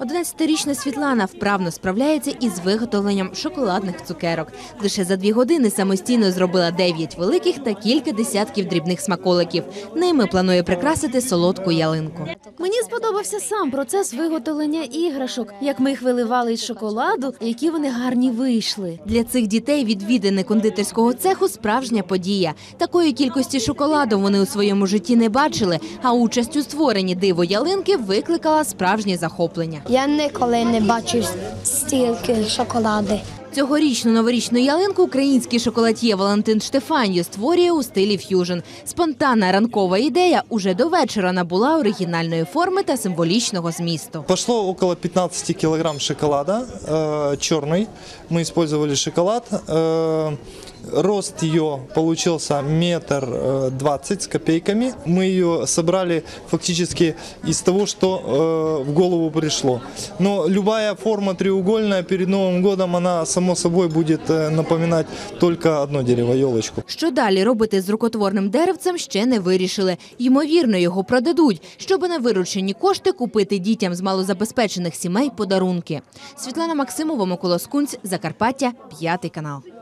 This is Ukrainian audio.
Одинадцятирічна Світлана вправно справляється із виготовленням шоколадних цукерок. Лише за дві години самостійно зробила дев'ять великих та кілька десятків дрібних смаколиків. Ними планує прикрасити солодку ялинку. Мені сподобався сам процес виготовлення іграшок, як ми їх виливали із шоколаду, які вони гарні вийшли. Для цих дітей відвідини кондитерського цеху справжня подія. Такої кількості шоколаду вони у своєму житті не бачили, а участь у створенні диво ялинки викликала справжнє захоплення. Я ніколи не бачив стільки шоколади. Цьогорічну новорічну ялинку український шоколад'є Валентин Штефанію створює у стилі ф'южн. Спонтанна ранкова ідея уже до вечора набула оригінальної форми та символічного змісту. Пошло около 15 килограмм шоколада, э, черный. Мы использовали шоколад. Э, рост ее получился метр э, двадцать с копейками. Мы ее собрали фактически из того, что э, в голову пришло. Но любая форма треугольная перед Новым годом, она само собой буде э, напоминать только одно дерево, елочку. Що далі робити з рукотворним деревцем, ще не вирішили. Ймовірно, його продадуть, щоб на виручені кошти купити дітям з малозабезпечених сімей подарунки. Світлана Максимова, Микола Скунць, Закарпаття, п'ятий канал.